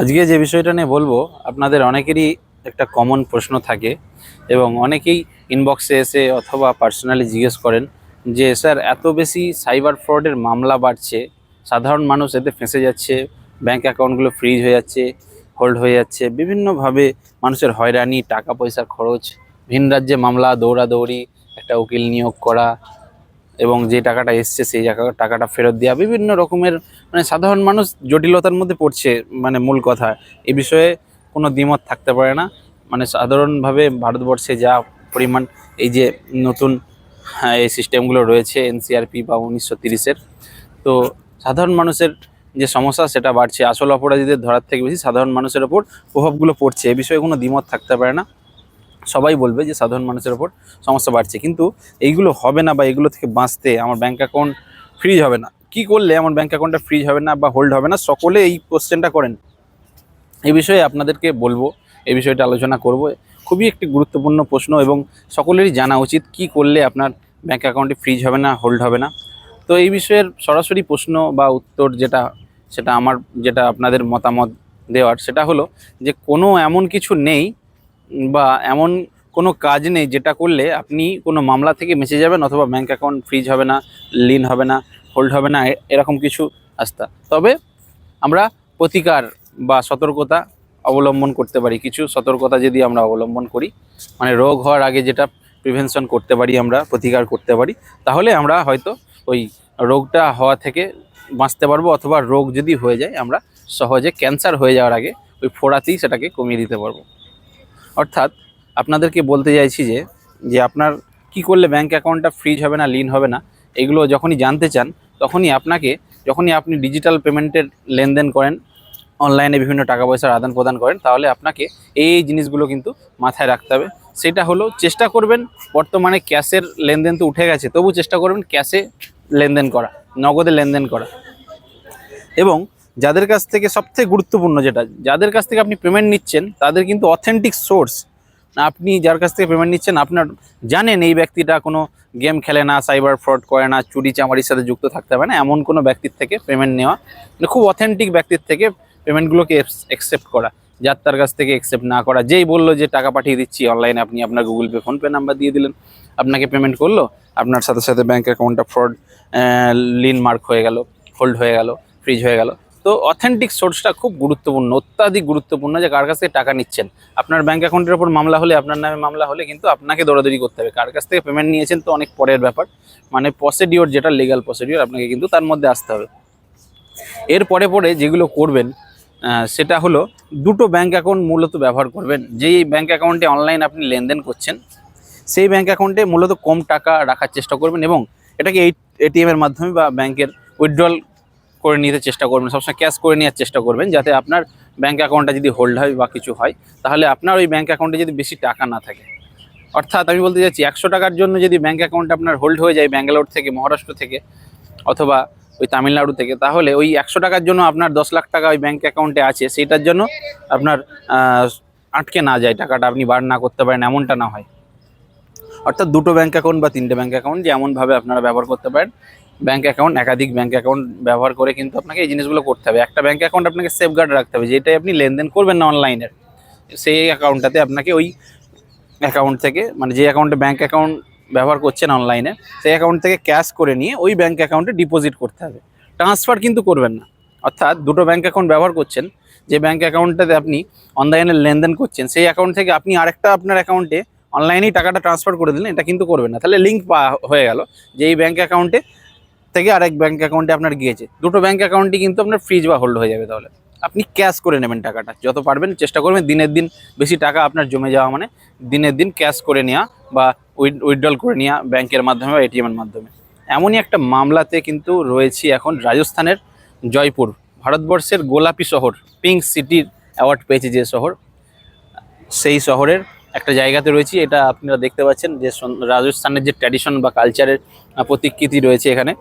আজকে যে বিষয়টা নিয়ে বলব, আপনাদের অনেকেরই একটা কমন প্রশ্ন থাকে এবং অনেকেই ইনবক্সে এসে অথবা পার্সোনালি জিজ্ঞেস করেন যে, স্যার, এত বেশি সাইবার ফ্রডের মামলা বাড়ছে, সাধারণ মানুষ এতে ফেঁসে যাচ্ছে ব্যাঙ্ক অ্যাকাউন্টগুলো ফ্রিজ হয়ে যাচ্ছে হোল্ড হয়ে যাচ্ছে, বিভিন্নভাবে মানুষের হয়রানি টাকা পয়সার খরচ, ভিন রাজ্যে মামলা, দৌড়াদৌড়ি, একটা উকিল নিয়োগ করা এবং যে টাকাটা এসছে সেই টাকাটা ফেরত দেওয়া বিভিন্ন রকমের মানে সাধারণ মানুষ জটিলতার মধ্যে পড়ছে মানে মূল কথা। এ বিষয়ে কোনো দ্বিমত থাকতে পারে না। মানে সাধারণভাবে ভারতবর্ষে যা পরিমাণ এই যে নতুন হ্যাঁ, এই সিস্টেমগুলো রয়েছে এনসিআরপি বা উনিশশো তিরিশের তো সাধারণ মানুষের যে সমস্যা সেটা বাড়ছে। আসল অপরাধীদের ধরার থেকে বেশি সাধারণ মানুষের ওপর প্রভাবগুলো পড়ছে। এ বিষয়ে কোনো দ্বিমত থাকতে পারে না। সবাই বলবে যে সাধারণ মানুষের ওপর সমস্যা বাড়ছে। কিন্তু এইগুলো হবে না বা এগুলো থেকে বাঁচতে আমার ব্যাঙ্ক অ্যাকাউন্ট ফ্রিজ হবে না। কি করলে আমার ব্যাঙ্ক অ্যাকাউন্টটা ফ্রিজ হবে না বা হোল্ড হবে না, সকলে এই কোশ্চেনটা করেন। এই বিষয়ে আপনাদেরকে বলব এই বিষয়টা আলোচনা করব। খুবই একটি গুরুত্বপূর্ণ প্রশ্ন এবং সকলেরই জানা উচিত কি করলে আপনার ব্যাঙ্ক অ্যাকাউন্টে ফ্রিজ হবে না হোল্ড হবে না। তো এই বিষয়ের সরাসরি প্রশ্ন বা উত্তর যেটা, সেটা আমার, যেটা আপনাদের মতামত দেওয়ার, সেটা হলো যে কোনো এমন কিছু নেই বা এমন কোনো কাজ নেই যেটা করলে আপনি কোনো মামলা থেকে বেঁচে যাবেন অথবা ব্যাঙ্ক অ্যাকাউন্ট ফ্রিজ হবে না লিন হবে না হোল্ড হবে না এরকম কিছু আস্থা তবে আমরা প্রতিকার বা সতর্কতা অবলম্বন করতে পারি। কিছু সতর্কতা যদি আমরা অবলম্বন করি মানে রোগ হওয়ার আগে যেটা প্রিভেনশন করতে পারি, আমরা প্রতিকার করতে পারি, তাহলে আমরা হয়তো ওই রোগটা হওয়া থেকে বাঁচতে পারব অথবা রোগ যদি হয়ে যায়, আমরা সহজে ক্যান্সার হয়ে যাওয়ার আগে ওই ফোড়াতেই সেটাকে কমিয়ে দিতে পারব। অর্থাৎ আপনাদেরকে বলতে চাইছি যে যে আপনার কি করলে ব্যাঙ্ক অ্যাকাউন্টটা ফ্রিজ হবে না লিন হবে না, এগুলো যখনই জানতে চান, তখনই আপনাকে, যখনই আপনি ডিজিটাল পেমেন্টের লেনদেন করেন অনলাইনে বিভিন্ন টাকা পয়সার আদান প্রদান করেন, তাহলে আপনাকে এই জিনিসগুলো কিন্তু মাথায় রাখতে হবে। সেটা হলো চেষ্টা করবেন, বর্তমানে ক্যাশের লেনদেন তো উঠে গেছে, তবু চেষ্টা করবেন ক্যাশে লেনদেন করা, নগদে লেনদেন করা। এবং যাদের কাছ থেকে সবথেকে গুরুত্বপূর্ণ যেটা, যাদের কাছ থেকে আপনি পেমেন্ট নিচ্ছেন, তাদের কিন্তু অথেন্টিক সোর্স আপনি যার কাছ থেকে পেমেন্ট নিচ্ছেন, আপনার জানেন এই ব্যক্তিটা কোনো গেম খেলে না সাইবার ফ্রড করে না, চুরি চামারির সাথে যুক্ত থাকতে হবে না, এমন কোনো ব্যক্তির থেকে পেমেন্ট নেওয়া। মানে খুব অথেন্টিক ব্যক্তির থেকে পেমেন্টগুলোকে অ্যাকসেপ্ট করা, যার তার কাছ থেকে অ্যাকসেপ্ট না করা। যেই বলল যে টাকা পাঠিয়ে দিচ্ছি অনলাইনে আপনি আপনার গুগল পে ফোনপে নাম্বার দিয়ে দিলেন, আপনাকে পেমেন্ট করল, আপনার সাথে সাথে ব্যাঙ্ক অ্যাকাউন্টটা ফ্রড লিন মার্ক হয়ে গেল হোল্ড হয়ে গেল ফ্রিজ হয়ে গেল। তো অথেন্টিক সোর্সটা খুব গুরুত্বপূর্ণ, অত্যাধিক গুরুত্বপূর্ণ যে কার কাছ থেকে টাকা নিচ্ছেন। আপনার ব্যাঙ্ক অ্যাকাউন্টের উপর মামলা হলে, আপনার নামে মামলা হলে কিন্তু আপনাকে দৌড়াদৌড়ি করতে হবে। কার কাছ থেকে পেমেন্ট নিয়েছেন তো অনেক পরের ব্যাপার। মানে প্রসিডিওর যেটা লিগাল প্রসিডিওর আপনাকে কিন্তু তার মধ্যে আসতে হবে। এর পরে পরে যেগুলো করবেন সেটা হলো দুটো ব্যাঙ্ক অ্যাকাউন্ট মূলত ব্যবহার করবেন। যেই ব্যাঙ্ক অ্যাকাউন্টে অনলাইন আপনি লেনদেন করছেন, সেই ব্যাঙ্ক অ্যাকাউন্টে মূলত কম টাকা রাখার চেষ্টা করবেন এবং এটাকে এই এটিএমের মাধ্যমে বা ব্যাংকের উইথড্রল করে নিতে চেষ্টা করবেন, সবসময় ক্যাশ করে নেওয়ার চেষ্টা করবেন যাতে আপনার ব্যাঙ্ক অ্যাকাউন্টটা যদি হোল্ড হয় বা কিছু হয়, তাহলে আপনার ওই ব্যাঙ্ক অ্যাকাউন্টে যদি বেশি টাকা না থাকে। অর্থাৎ আমি বলতে চাচ্ছি একশো টাকার জন্য যদি ব্যাঙ্ক অ্যাকাউন্ট আপনার হোল্ড হয়ে যায় ব্যাঙ্গালোর থেকে, মহারাষ্ট্র থেকে অথবা ওই তামিলনাড়ু থেকে, তাহলে ওই একশো টাকার জন্য আপনার দশ লাখ টাকা ওই ব্যাঙ্ক অ্যাকাউন্টে আছে, সেইটার জন্য আপনার আটকে না যায় টাকাটা, আপনি বার না করতে পারেন, এমনটা না হয়। অর্থাৎ দুটো ব্যাঙ্ক অ্যাকাউন্ট বা তিনটে ব্যাঙ্ক অ্যাকাউন্ট যেমনভাবে আপনারা ব্যবহার করতে পারেন ব্যাংক অ্যাকাউন্ট একাধিক ব্যাঙ্ক অ্যাকাউন্ট ব্যবহার করে কিন্তু আপনাকে এই জিনিসগুলো করতে হবে। একটা ব্যাঙ্ক অ্যাকাউন্ট আপনাকে সেফগার্ড রাখতে হবে, যেটাই আপনি লেনদেন করবেন না অনলাইনের সেই অ্যাকাউন্টটাতে আপনাকে ওই অ্যাকাউন্ট থেকে মানে যে অ্যাকাউন্টে ব্যাঙ্ক অ্যাকাউন্ট ব্যবহার করছেন অনলাইনে সেই অ্যাকাউন্ট থেকে ক্যাশ করে নিয়ে ওই ব্যাঙ্ক অ্যাকাউন্টে ডিপোজিট করতে হবে। ট্রান্সফার কিন্তু করবেন না। অর্থাৎ দুটো ব্যাঙ্ক অ্যাকাউন্ট ব্যবহার করছেন, যে ব্যাঙ্ক অ্যাকাউন্টটাতে আপনি অনলাইনে লেনদেন করছেন, সেই অ্যাকাউন্ট থেকে আপনি আরেকটা আপনার অ্যাকাউন্টে অনলাইনেই টাকাটা ট্রান্সফার করে দিলেন, এটা কিন্তু করবেন না। তাহলে লিঙ্ক পা হয়ে গেল, যে এই ব্যাঙ্ক অ্যাকাউন্টে থেকে আরেক ব্যাঙ্ক অ্যাকাউন্টে আপনার গিয়েছে। দুটো ব্যাঙ্ক অ্যাকাউন্টই কিন্তু আপনার ফ্রিজ বা হোল্ড হয়ে যাবে তাহলে। আপনি ক্যাশ করে নেবেন টাকাটা। যত পারবেন চেষ্টা করবেন দিনের দিন বেশি টাকা আপনার জমে যাওয়া মানে দিনের দিন ক্যাশ করে নেওয়া বা উইথড্রল করে নেওয়া ব্যাংকের মাধ্যমে বা এটিএমের মাধ্যমে। এমনই একটা মামলাতে কিন্তু রয়েছি এখন রাজস্থানের জয়পুর। ভারতবর্ষের গোলাপি শহর পিঙ্ক সিটির অ্যাওয়ার্ড পেয়েছে যে শহর, সেই শহরের একটা জায়গাতে রয়েছি। এটা আপনারা দেখতে পাচ্ছেন যে রাজস্থানের যে ট্র্যাডিশন বা কালচারের প্রতিকৃতি রয়েছে এখানে।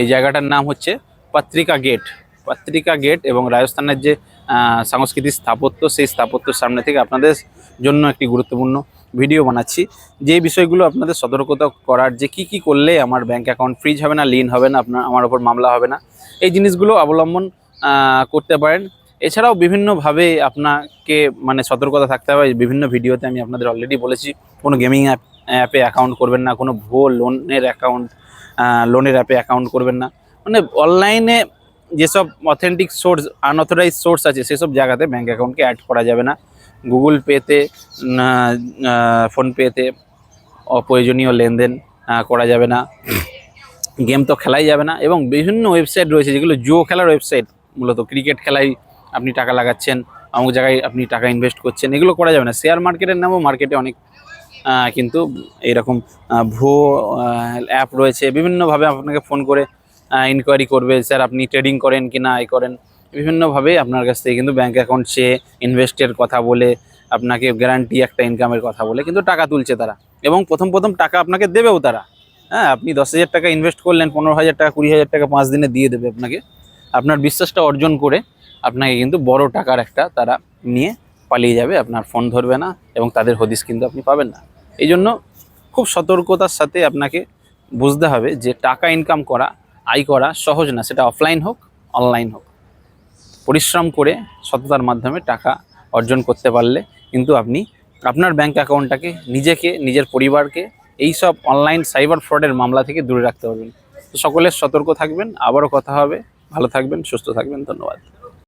এই জায়গাটার নাম হচ্ছে পত্রিকা গেট। পত্রিকা গেট এবং রাজস্থানের যে সাংস্কৃতিক স্থাপত্য, সেই স্থাপত্যের সামনে থেকে আপনাদের জন্য একটি গুরুত্বপূর্ণ ভিডিও বানাচ্ছি। যে বিষয়গুলো আপনাদের সতর্কতা করার, যে কি কি করলে আমার ব্যাংক অ্যাকাউন্ট ফ্রিজ হবে না লিন হবে না, আপনার, আমার ওপর মামলা হবে না, এই জিনিসগুলো অবলম্বন করতে পারেন। এছাড়াও বিভিন্নভাবে আপনাকে মানে সতর্কতা থাকতে হবে। বিভিন্ন ভিডিওতে আমি আপনাদের অলরেডি বলেছি, কোনো গেমিং অ্যাপ অ্যাপে অ্যাকাউন্ট করবেন না, কোনো ভুয়ো লোনের অ্যাকাউন্ট লোনের অ্যাপে অ্যাকাউন্ট করবেন না। মানে অনলাইনে যেসব অথেন্টিক সোর্স আনঅথরাইজ সোর্স আছে, সেসব জায়গাতে ব্যাঙ্ক অ্যাকাউন্টকে অ্যাড করা যাবে না। গুগল পেতে ফোনপেতে অপ্রয়োজনীয় লেনদেন করা যাবে না। গেম তো খেলাই যাবে না এবং বিভিন্ন ওয়েবসাইট রয়েছে, যেগুলো জুয়ো খেলার ওয়েবসাইট মূলত ক্রিকেট খেলায় আপনি টাকা লাগাচ্ছেন, অমুক জায়গায় আপনি টাকা ইনভেস্ট করছেন, এগুলো করা যাবে না। শেয়ার মার্কেটের নামও মার্কেটে অনেক কিন্তু এইরকম আহ, ভুয়ো অ্যাপ রয়েছে। বিভিন্নভাবে আপনাকে ফোন করে ইনকোয়ারি করবে স্যার আপনি ট্রেডিং করেন কি না? এই করেন। বিভিন্নভাবে আপনার কাছ থেকে কিন্তু ব্যাঙ্ক অ্যাকাউন্ট চেয়ে ইনভেস্টের কথা বলে আপনাকে গ্যারান্টি একটা ইনকামের কথা বলে কিন্তু টাকা তুলছে তারা। এবং প্রথম প্রথম টাকা আপনাকে দেবেও তারা। হ্যাঁ আপনি দশ হাজার টাকা ইনভেস্ট করলেন পনেরো হাজার টাকা কুড়ি হাজার টাকা পাঁচ দিনে দিয়ে দেবে আপনাকে। আপনার বিশ্বাসটা অর্জন করে আপনাকে কিন্তু বড় টাকার একটা তারা নিয়ে পালিয়ে যাবে, আপনার ফোন ধরবে না এবং তাদের হদিস কিন্তু আপনি পাবেন না। এই জন্য খুব সতর্কতার সাথে আপনাকে বুঝতে হবে যে টাকা ইনকাম করা, আয় করা সহজ না, সেটা অফলাইন হোক অনলাইন হোক। পরিশ্রম করে সততার মাধ্যমে টাকা অর্জন করতে পারলে কিন্তু আপনি আপনার ব্যাঙ্ক অ্যাকাউন্টটাকে নিজেকে, নিজের পরিবারকে এই সব অনলাইন সাইবার ফ্রডের মামলা থেকে দূরে রাখতে পারবেন। তো সকলের সতর্ক থাকবেন, আবারও কথা হবে। ভালো থাকবেন, সুস্থ থাকবেন, ধন্যবাদ।